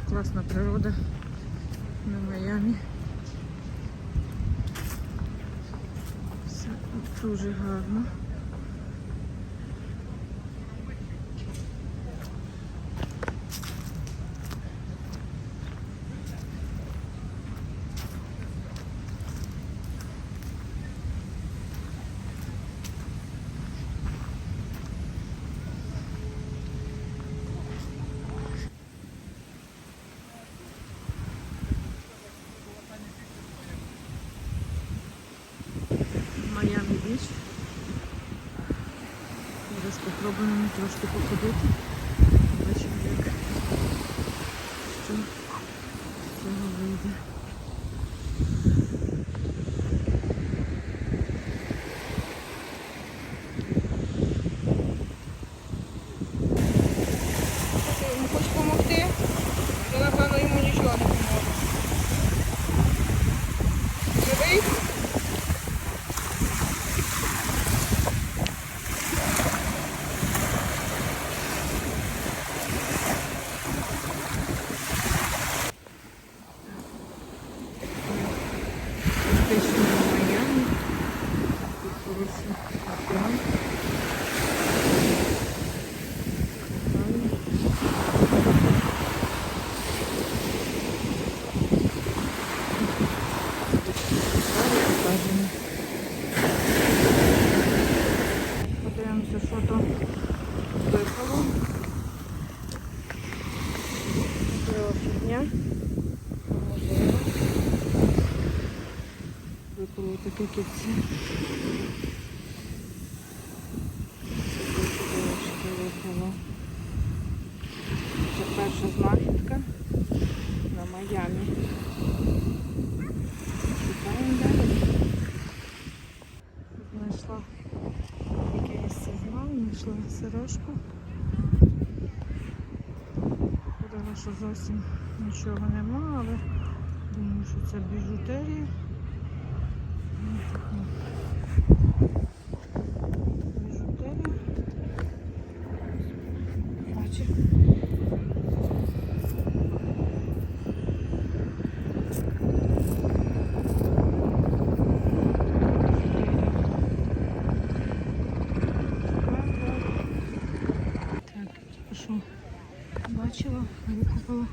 класна природа на Майамі. Все дуже гарно. Майами Біч. Зараз спробуємо трошки походити. Бачимо, як що з цього вийде. Кільце. Це перша знахідка на Майамі. Шукаємо далі. Знайшла якийсь сигнал, знайшла сережку. Подала, що зовсім нічого нема, але думаю, що це біжутерія. Ось така Біжутерія. Бачиш? Так, тільки що бачила, викупила.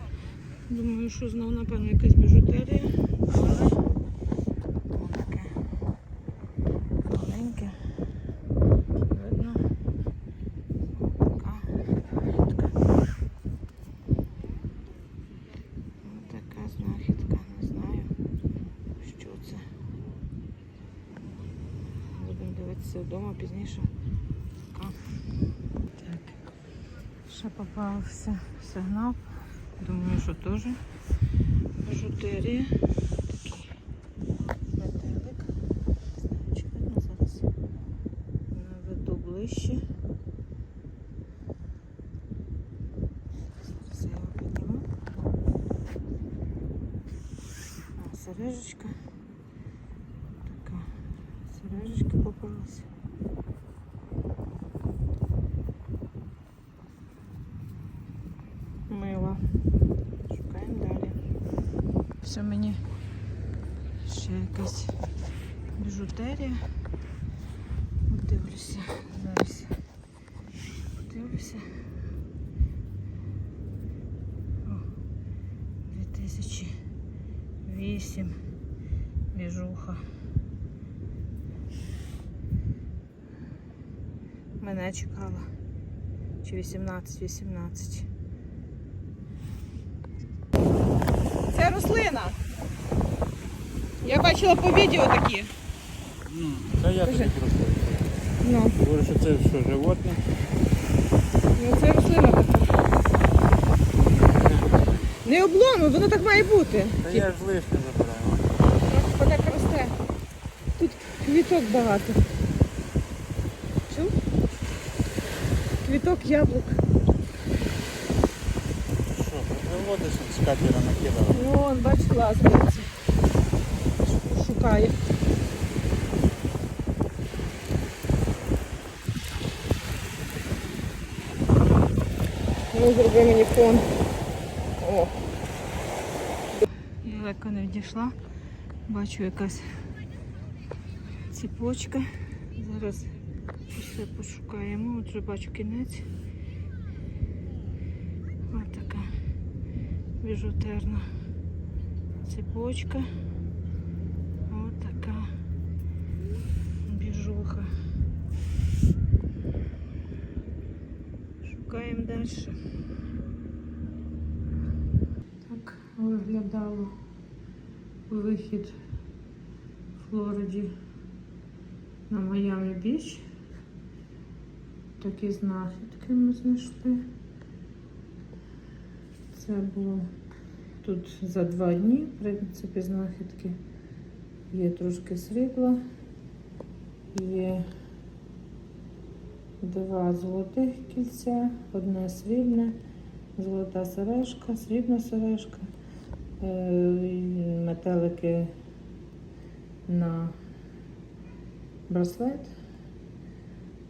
Думаю, що знову, напевно, якась біжутерія. Але воно таке маленьке. Видно. Така знахідка. Ось така знахідка, не знаю, що це. Будемо дивитися вдома пізніше. Так. Ще попався сигнал. Думаю, що теж. Такий метелик. Не знаю, чи видно зараз. Наведу ближче. Зараз я його підніму. Сережечка. Така сережечка попалась. Мило. Шукаємо далі. Все мені ще якась біжутерія. Дивлюся зараз. Дивлюся. О, 2008 біжуха. Мене чекала. Чи 18-18. Це рослина. Я бачила по відео такі. Ну, Та я тобі просто. Ну, Говорю, що це що, животне. ну це рослина така. Не обломуй, воно так має бути. Та я ж лишнє забираю. Трохи так росте. Тут квіток багато. Чув? Квіток яблук. Приводиш з катера накидала. Ну, он, бач, лазиться. Шукає. Ну, зроби мені фон. О, далеко не відійшла. Бачу якась ціпочка. Зараз все пошукаємо. От вже бачу кінець. Ось така біжутерна цепочка. Ось така біжуха. Шукаємо далі. Так виглядало вихід Флориді на Майамі Біч. Такі знахідки ми знайшли. Це було тут за два дні, в принципі, знахідки. Є трошки срібла, є два золотих кільця, одне срібне, золота сережка, срібна сережка, е, метелики на браслет.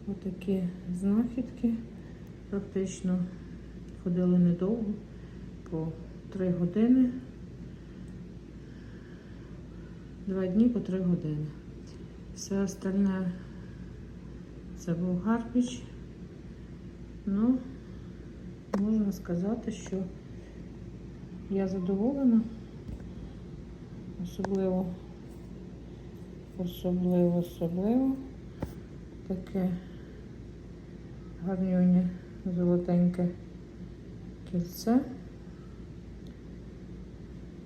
Отакі знахідки. Практично ходили недовго, по три години. Два дні по три години. Все остальне це був гарбіч. Ну, можна сказати, що я задоволена. Особливо, особливо, особливо таке гарнюнє золотеньке кільце.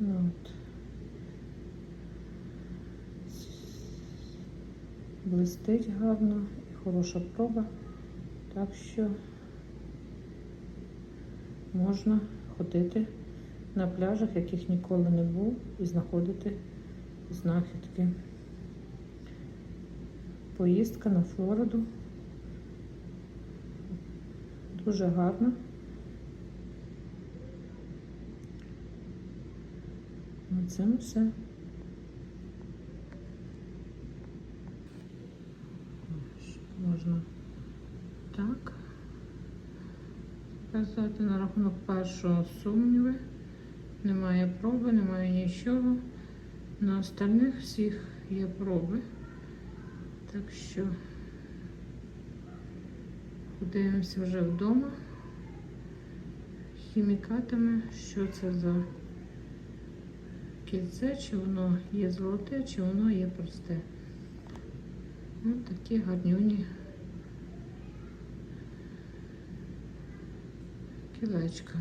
От. Блистить гарно і хороша проба. Так що можна ходити на пляжах, яких ніколи не був, і знаходити знахідки. Поїздка на Флориду. Дуже гарна. Все. Можна так сказати на рахунок першого сумніви. Немає проби, немає нічого. На остальних всіх є проби. Так що подивимося вже вдома хімікатами, що це за кільце, чи воно є золоте, чи воно є просте. Ось такі гарнюні кілечка.